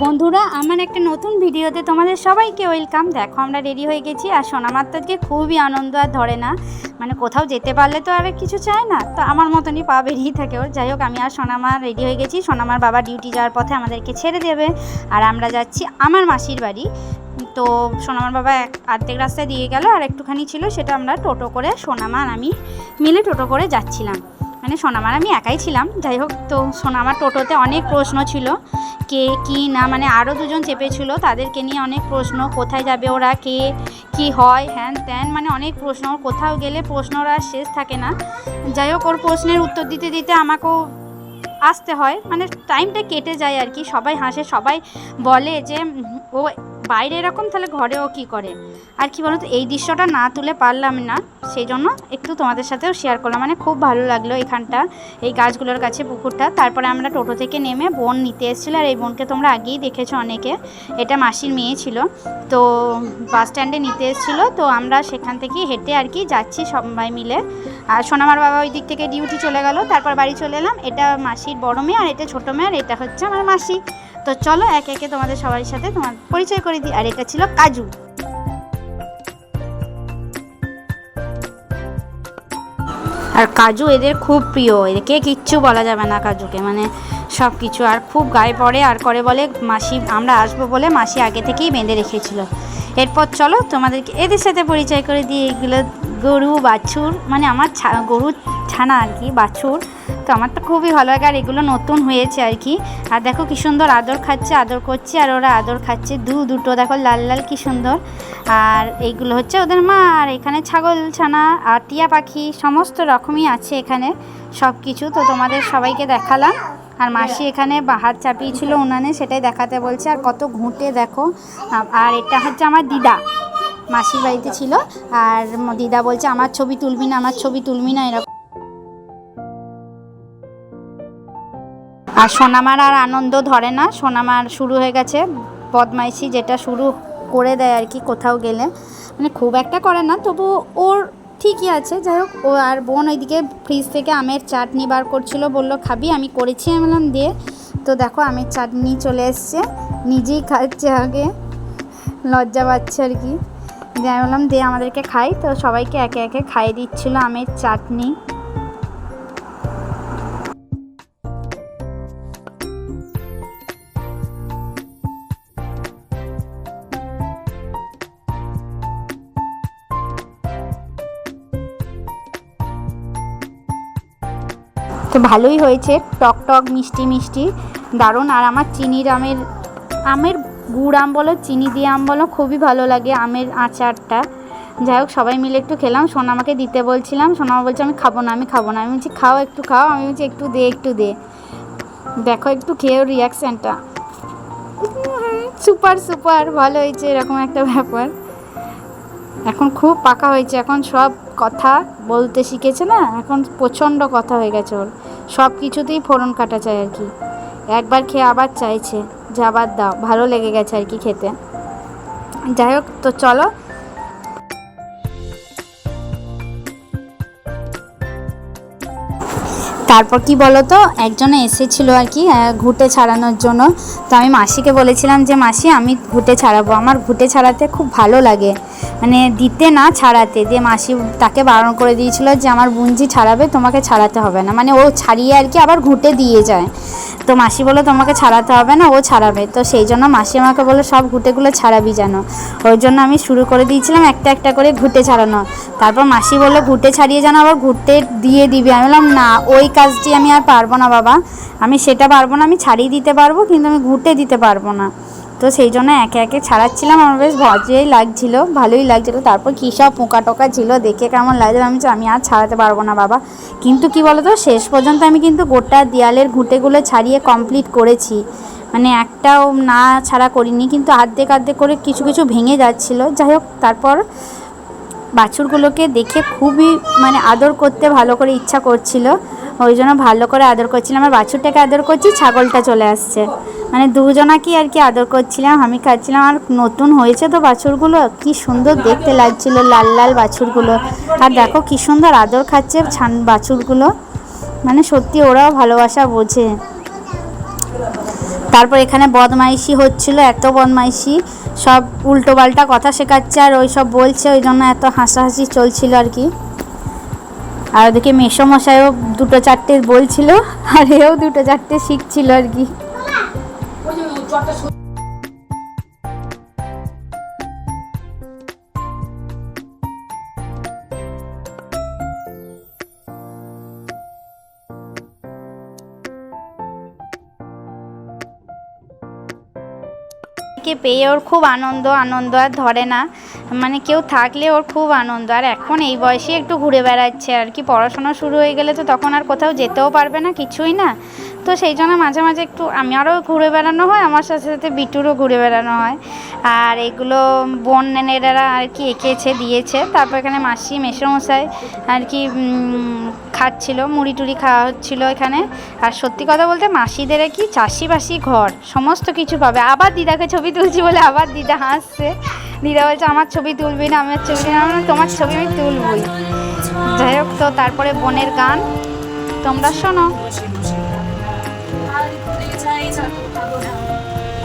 বন্ধুরা, আমার একটা নতুন ভিডিওতে তোমাদের সবাইকে ওয়েলকাম। দেখো, আমরা রেডি হয়ে গেছি আর সোনামার খুবই আনন্দ আর ধরে না। মানে কোথাও যেতে পারলে তো আর কিছু চায় না। তো আমার মতনই পা বেরিয়ে থাকে ওর। যাই হোক, আমি আর সোনামার রেডি হয়ে গেছি। সোনামার বাবা ডিউটি যাওয়ার পথে আমাদেরকে ছেড়ে দেবে। আর আমরা যাচ্ছি আমার মাসির বাড়ি। তো সোনামার বাবা এক আর্ধেক রাস্তায় দিয়ে গেল আর একটুখানি ছিল, সেটা আমরা টোটো করে সোনামা আর আমি মিলে টোটো করে যাচ্ছিলাম। মানে সোনামার আমি একাই ছিলাম। যাই হোক, তো সোনামার টোটোতে অনেক প্রশ্ন ছিল। কে কি না মানে আরও দুজন চেপেছিল। তাদেরকে নিয়ে অনেক প্রশ্ন, কোথায় যাবে ওরা, কে কি হয়, হ্যান ত্যান মানে অনেক প্রশ্ন। ওর কোথাও গেলে প্রশ্নরা আর শেষ থাকে না। যাই হোক, ওর প্রশ্নের উত্তর দিতে দিতে আমাকেও আসতে হয়। মানে টাইমটা কেটে যায় আর কি। সবাই হাসে, সবাই বলে যে ও বাইরে এরকম, তাহলে ঘরেও কি করে? আর কি বলতো, এই দৃশ্যটা না তুলে পারলাম না সেই জন্য একটু তোমাদের সাথেও শেয়ার করলাম। মানে খুব ভালো লাগল এখানটা, এই গাছগুলোর কাছে পুকুরটা। তারপরে আমরা টোটো থেকে নেমে বোন নিতে এসেছিল, আর এই বোনকে তোমরা আগেই দেখেছ অনেকে। এটা মাসির মেয়ে ছিল। তো বাস স্ট্যান্ডে নিতে এসেছিল, তো আমরা সেখান থেকে হেঁটে আর কি যাচ্ছি সবাই মিলে। আর সোনামার বাবা ওই দিক থেকে ডিউটি চলে গেল, তারপর বাড়ি চলে এলাম। এটা মাসির বড় মেয়ে আর এটা ছোটো মেয়ে, আর এটা হচ্ছে আমার মাসি। তো চলো, একে একে তোমাদের সবার সাথে তোমার পরিচয় করে দিই আর এটা ছিল কাজু। আর কাজু এদের খুব প্রিয়, এদেরকে কিচ্ছু বলা যাবে না কাজুকে মানে সব কিছু আর খুব গায়ে পড়ে, আর করে বলে মাসি, আমরা আসব বলে মাসি আগে থেকেই বেঁধে রেখেছিল। এরপর চলো তোমাদেরকে এদের সাথে পরিচয় করে দিই, এগুলো গরু, বাছুর মানে আমার গরু ছানা আর কি, বাছুর। তো আমার তো খুবই ভালো লাগে, আর এগুলো নতুন হয়েছে আর কি। আর দেখো কি সুন্দর আদর খাচ্ছে, আদর করছে, আর ওরা আদর খাচ্ছে, দু দুটো, দেখো লাল লাল কি সুন্দর। আর এইগুলো হচ্ছে ওদের মা আর এখানে ছাগল, ছানা, আর টিয়া পাখি, সমস্ত রকমই আছে এখানে সব কিছু তো তোমাদের সবাইকে দেখালাম। আর মাসি এখানে বা- হাত চাপিয়েছিল উনানে, সেটাই দেখাতে বলছে। আর কত ঘুঁটে, দেখো। আর এটা হচ্ছে আমার দিদা। মাসির বাড়িতে ছিল। আর দিদা বলছে, আমার ছবি তুলবি না, আমার ছবি তুলবি না, এরকম আর সোনামার আর আনন্দ ধরে না। সোনামার শুরু হয়ে গেছে বদমাইশি যেটা শুরু করে দেয় আর কি কোথাও গেলে। মানে খুব একটা করে না, তবু ওর ঠিকই আছে। যাই হোক, ও আর বোন ওইদিকে ফ্রিজ থেকে আমের চাটনি বার করছিল, বলল, খাবি, আমি করেছি আমি বললাম দিয়ে। তো দেখো, আমের চাটনি চলে এসছে। নিজেই খাচ্ছে আগে। লজ্জা পাচ্ছে আর কি। দিয়ে আমি বললাম দিয়ে আমাদেরকে খাই। তো সবাইকে একে একে খাইয়ে দিচ্ছিল আমের চাটনি। তো ভালোই হয়েছে। টক টক, মিষ্টি মিষ্টি, দারুণ। আর আমার চিনির আমের আমের গুড় আম বলো, চিনি দিয়ে আম বলো, খুবই ভালো লাগে আমের আচারটা। যাই হোক, সবাই মিলে একটু খেলাম। সোনা আমাকে দিতে বলছিলাম। সোনামা বলছে, আমি খাব না, আমি খাব না। আমি বলছি, খাও একটু, খাও। আমি বলছি, একটু দে একটু দে। দেখো, একটু খেয়েও রিয়াকশানটা সুপার সুপার, ভালো হয়েছে, এরকম একটা ব্যাপার। এখন খুব পাকা হয়েছে। এখন সব কথা বলতে শিখেছে না, এখন প্রচণ্ড কথা হয়ে গেছে ওর। সব কিছুতেই ফোড়ন কাটা চাই আর কি। একবার খেয়ে আবার চাইছে, যে আবার দাও, ভালো লেগে গেছে আর কি খেতে। যাই হোক, তো চলো। তারপর কি বলো তো একজনে এসেছিল আর কি ঘুঁটে ছাড়ানোর জন্য। তো আমি মাসিকে বলেছিলাম যে, মাসি, আমি ঘুঁটে ছাড়াবো। আমার ঘুঁটে ছাড়াতে খুব ভালো লাগে। মানে দিতে না ছাড়াতে দিয়ে মাসি তাকে বারণ করে দিয়েছিল যে আমার বুঞ্জি ছাড়াবে তোমাকে ছাড়াতে হবে না। মানে ও ছাড়িয়ে আর কি আবার ঘুঁটে দিয়ে যায়। তো মাসি বলে তোমাকে ছাড়াতে হবে না, ও ছাড়াবে। তো সেই জন্য মাসি আমাকে বলে সব ঘুঁটেগুলো ছাড়াবি যেন। ওই জন্য আমি শুরু করে দিয়েছিলাম একটা একটা করে ঘুঁটে ছাড়ানো। তারপর মাসি বলল ঘুঁটে ছাড়িয়ে যেন আবার ঘুঁটে দিয়ে দিবি। আমি বললাম, না, ওই কাজটি আমি আর পারব না বাবা। আমি সেটা পারব না, আমি ছাড়িয়ে দিতে পারব, কিন্তু আমি ঘুঁটে দিতে পারব না। তো সেই জন্য একে একে ছাড়াচ্ছিলাম। আমার বেশ মজাই লাগছিল, ভালোই লাগছিল। তারপর কী সব পোকা টোকা ছিল, দেখে কেমন লাগছিল। আমি আমি আর ছাড়াতে পারব না বাবা। কিন্তু কি বলতো, শেষ পর্যন্ত আমি কিন্তু গোটা দেয়ালের ঘুঁটেগুলো ছাড়িয়ে কমপ্লিট করেছি। মানে একটাও না ছাড়া করিনি, কিন্তু আর্ধেক আর্ধেক করে কিছু কিছু ভেঙে যাচ্ছিল। যাই হোক, তারপর বাছুরগুলোকে দেখে খুবই মানে আদর করতে ভালো করে ইচ্ছা করছিল। ওই জন্য ভালো করে আদর করছিলাম। আর বাছুরটাকে আদর করছি, ছাগলটা চলে আসছে। মানে দুজনাকেই আর কি আদর করছিলাম, আমি খাচ্ছিলাম। আর নতুন হয়েছে তো বাছুরগুলো, কি সুন্দর দেখতে লাগছিল লাল লাল বাছুরগুলো। আর দেখো কি সুন্দর আদর খাচ্ছে ছান বাছুরগুলো। মানে সত্যি ওরাও ভালোবাসা বোঝে। তারপর এখানে বদমাইশি হচ্ছিল, এত বদমাইশি। সব উল্টো পাল্টা কথা শেখাচ্ছে আর ওই সব বলছে, ওই জন্য এত হাসাহাসি চলছিল আর কি। আর ওদিকে মেসোমশাইও দুটো চারটে বলছিল আর এও দুটো চারটে শিখছিল আর কি। কে পেয়ে ওর খুব আনন্দ আনন্দ আর ধরে না। মানে কেউ থাকলে ওর খুব আনন্দ। আর এখন এই বয়সে একটু ঘুরে বেড়াচ্ছে আর কি। পড়াশোনা শুরু হয়ে গেলে তো তখন আর কোথাও যেতেও পারবে না, কিছুই না। তো সেই জন্য মাঝে মাঝে একটু আমারও ঘুরে বেড়ানো হয়, আমার সাথে সাথে বিটুরও ঘুরে বেড়ানো হয়। আর এগুলো বোন নেনেরা আর কি এঁকেছে, দিয়েছে। তারপর এখানে মাসি, মেসোমশাই আর কি খাচ্ছিল, মুড়ি টুড়ি খাওয়া হচ্ছিল এখানে। আর সত্যি কথা বলতে মাসিদের কি চাষিবাসি ঘর, সমস্ত কিছু পাবে। আবার দিদাকে ছবি তুলছি বলে আবার দিদা হাসছে। দিদা বলছে, আমার ছবি তুলবি না, আমার ছবি না আমি তোমার ছবি আমি তুলবই। যাই হোক, তো তারপরে বোনের গান। তোমরা শোনো।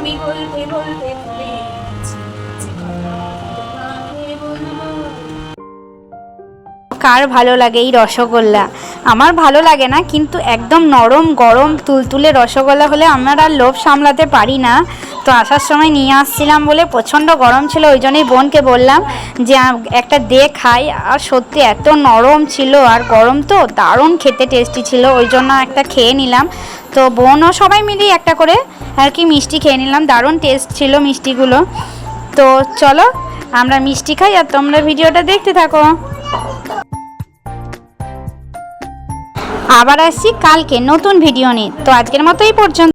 আমি বলতে বলতে কার ভালো লাগে এই রসগোল্লা? আমার ভালো লাগে না, কিন্তু একদম নরম, গরম, তুলতুলে রসগোল্লা হলে আমার আর লোভ সামলাতে পারি না। তো আসার সময় নিয়ে আসছিলাম বলে প্রচণ্ড গরম ছিল, ওই জন্যই বোনকে বললাম যে একটা দে খাই। আর সত্যি এত নরম ছিল, আর গরম তো দারুণ খেতে টেস্টি ছিল, ওই জন্য একটা খেয়ে নিলাম। তো বোনও সবাই মিলেই একটা করে আর কি মিষ্টি খেয়ে নিলাম, দারুণ টেস্ট ছিল মিষ্টিগুলো। তো চলো, আমরা মিষ্টি খাই আর তোমরা ভিডিওটা দেখতে থাকো। আবার আসছি কালকে নতুন ভিডিও নিয়ে। তো আজকের মতো এই পর্যন্ত।